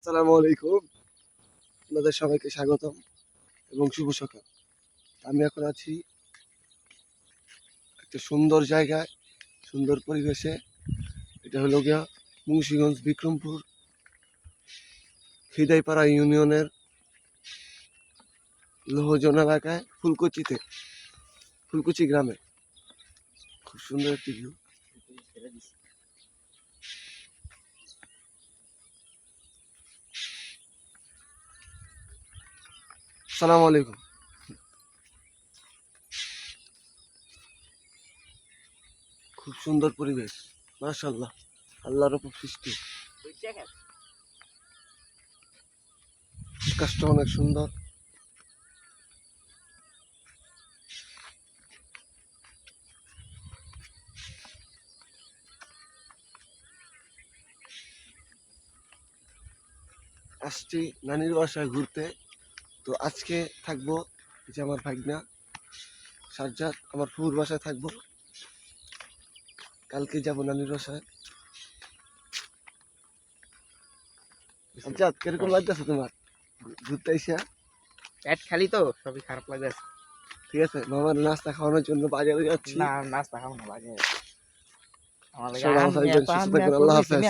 আসসালামু আলাইকুম। আপনাদের সবাইকে স্বাগতম এবং শুভ সকাল। আমি এখন আছি একটা সুন্দর জায়গায়, সুন্দর পরিবেশে। এটা হলো গিয়া মুন্সিগঞ্জ বিক্রমপুর, খিদাইপাড়া ইউনিয়নের লোহজন এলাকায় ফুলকুচিতে, ফুলকুচি গ্রামে। খুব সুন্দর একটি ভিউ সালাম আলাইকুম। খুব সুন্দর পরিবেশ মাশাল্লাহ আল্লাহর উপর সৃষ্টি। আকাশটা অনেক সুন্দর। আসছি নানির বাসায় ঘুরতে। তো আজকে থাকব যে আমার ভাগনা সাজ্জাদ আমার ফুর বাসায় থাকব। কালকে যাব নানির বাসায়। সাজ্জাদ কীরকম লাগতেছে তোমার? ঘুরতে আইসা পেট খালি তো সবই খারাপ লাগে ঠিক আছে মামার নাস্তা খাওয়ানোর জন্য বাজারে যাচ্ছি। না নাস্তা খাব না আমার লাগে সবাই আম ভালো নিয়ে থাকবেন, তো আম সুস্থ থাকবেন, নিয়ে আল্লাহ হাফেজ।